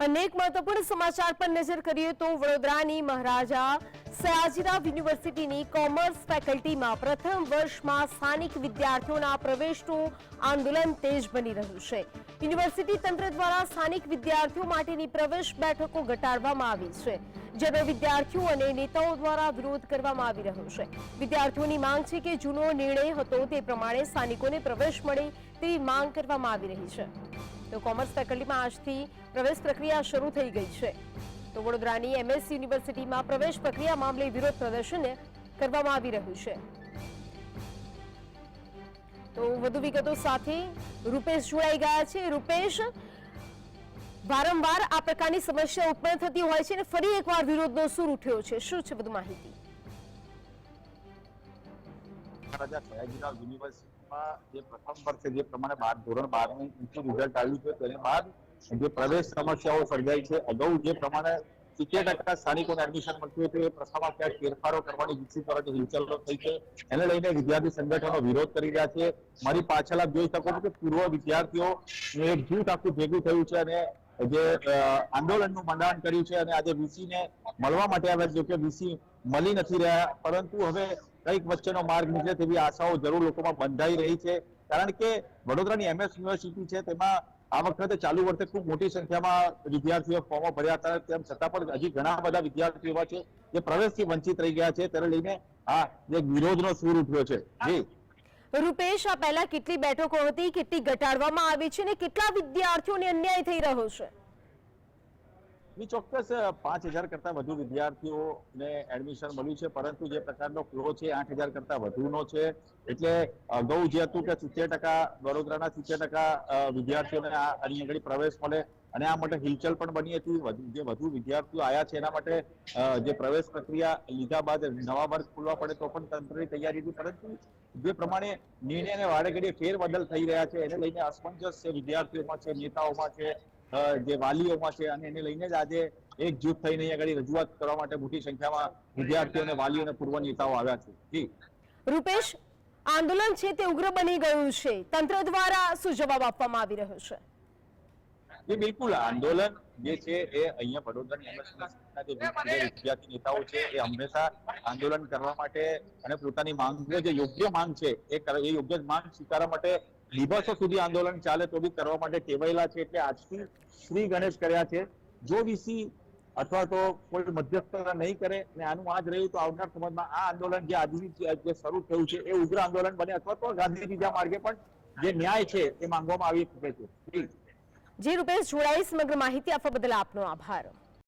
અનેક મહત્વપૂર્ણ સમાચાર પર નજર કરીએ તો વડોદરાની મહારાજા સયાજીરાવ યુનિવર્સિટીની કોમર્સ ફેકલ્ટીમાં પ્રથમ વર્ષમાં સ્થાનિક વિદ્યાર્થીઓના પ્રવેશનું આંદોલન તેજ બની રહ્યું છે. યુનિવર્સિટી તંત્ર દ્વારા સ્થાનિક વિદ્યાર્થીઓ માટેની પ્રવેશ બેઠકો ઘટાડવામાં આવી છે. જેનો વિદ્યાર્થીઓ અને નેતાઓ દ્વારા વિરોધ કરવામાં આવી રહ્યો છે. વિદ્યાર્થીઓની માંગ છે કે જૂનો નિર્ણય હતો તે પ્રમાણે સ્થાનિકોને પ્રવેશ મળે તેવી માંગ કરવામાં આવી રહી છે. તો કોમર્સ ફેકલ્ટીમાં આજથી પ્રવેશ પ્રક્રિયા શરૂ થઈ ગઈ છે. તો વડોદરાની એમએસ યુનિવર્સિટીમાં પ્રવેશ પ્રક્રિયા મામલે વિરોધ પ્રદર્શન કરવામાં આવી રહ્યું છે. તો વધુ વિગતો સાથે રૂપેશ જોડાઈ ગયા છે. રૂપેશ, વારંવાર આ પ્રકારની સમસ્યા ઉત્પન્ન થતી હોય છે અને ફરી એકવાર વિરોધનો સૂર ઉઠ્યો છે. શું છે વધુ માહિતી? મહારાજા સયાજીરાવ યુનિવર્સિટીમાં જે પ્રથમ વર્ષે જે પ્રમાણે બાર, ધોરણ બાર ઊંચું રિઝલ્ટ આવ્યું છે તેને બાદ જે પ્રવેશ સમસ્યાઓ સર્જાઈ છે, અગાઉ જે પ્રમાણે સિત્તેર ટકા સ્થાનિકોને એડમિશન મળતું હતું, એ પ્રથામાં ક્યાંક ફેરફારો કરવાની વિકસિત કરવાની હિલચાલો થઈ છે એને લઈને વિદ્યાર્થી સંગઠનો વિરોધ કરી રહ્યા છે મારી પાછળ જોઈ શકો છો કે પૂર્વ વિદ્યાર્થીઓ એક જૂથ આખું ભેગું થયું છે અને જે આંદોલનનું મંડાણ કર્યું છે અને આજે વીસીને મળવા માટે આવ્યા છે. જોકે વીસી મળી નથી રહ્યા, પરંતુ હવે કંઈક વચ્ચેનો માર્ગ નીકળે તેવી આશાઓ જરૂર લોકોમાં બંધાઈ રહી છે. કારણ કે વડોદરાની એમએસ યુનિવર્સિટી છે, તેમાં આ વખતે ચાલુ વર્ષે ખૂબ મોટી સંખ્યામાં વિદ્યાર્થીઓ ફોર્મો ભર્યા હતા. તેમ છતાં પણ હજી ઘણા બધા વિદ્યાર્થીઓ એવા છે જે પ્રવેશથી વંચિત રહી ગયા છે. તેને લઈને આ જે વિરોધનો સૂર ઉઠ્યો છે. જી. રૂપેશ, આ પહેલા કેટલી બેઠકો હતી, કેટલી ઘટાડવામાં આવી છે અને કેટલા વિદ્યાર્થીઓને અન્યાય થઈ રહ્યો છે? ની ચોક્કસ પાંચ હજાર કરતા વધુ વિદ્યાર્થીઓને એડમિશન મળ્યું છે, પરંતુ જે પ્રકારનો ફ્લો છે, આઠ હજાર કરતા વધુનો છે. એટલે અગાઉ જે હતું કે સિત્તેર ટકા, વડોદરાના સિત્તેર ટકા વિદ્યાર્થીઓને આ આગળ પ્રવેશ મળે અને આ માટે હિલચલ પણ બની હતી. જે વધુ વિદ્યાર્થીઓ આયા છે, એના માટે જે પ્રવેશ પ્રક્રિયા લીધા બાદ નવા વર્ગ ખુલવા પડે તો પણ તંત્રની તૈયારી હતી. પરંતુ જે પ્રમાણે નિર્ણયને વાડે ઘડીએ ફેરબદલ થઈ રહ્યા છે, એને લઈને અસમંજસ છે વિદ્યાર્થીઓમાં છે, નેતાઓમાં છે જે વાલીઓમાં છે અને એને લઈને જ આજે એક જૂથ થઈને અહીંયા આગળ રજૂઆત કરવા માટે મોટી સંખ્યામાં વિદ્યાર્થીઓ અને વાલીઓ અને પૂર્વ નેતાઓ આવ્યા છે. જી. રૂપેશ આંદોલન છે તે ઉગ્ર બની ગયું છે. તંત્ર દ્વારા શું જવાબ આપવામાં આવી રહ્યો છે? એ બિલકુલ. આંદોલન જે છે એ અહીંયા વડોદરા વિદ્યાર્થી નેતાઓ છે એ હંમેશા આંદોલન કરવા માટે અને પોતાની માંગ જે યોગ્ય માંગ છે એ યોગ્ય માંગ સ્વીકારવા માટે દિવસો સુધી આંદોલન ચાલે તો બી કરવા માટે ટેવાયેલા છે એટલે આજથી શ્રી ગણેશ કર્યા છે. જો વીસી અથવા તો કોઈ મધ્યસ્થતા નહીં કરે અને આનું આજ રહ્યું તો આવનાર સમયમાં આ આંદોલન જે આજની જે જે શરૂ થયું છે એ ઉગ્ર આંદોલન બને અથવા તો ગાંધી બીજા માર્ગે પણ જે ન્યાય છે એ માંગવામાં આવી શકે છે. જી. જે, રૂપેશ જોડાઈ, સમગ્ર માહિતી આપવા બદલ આપનો આભાર.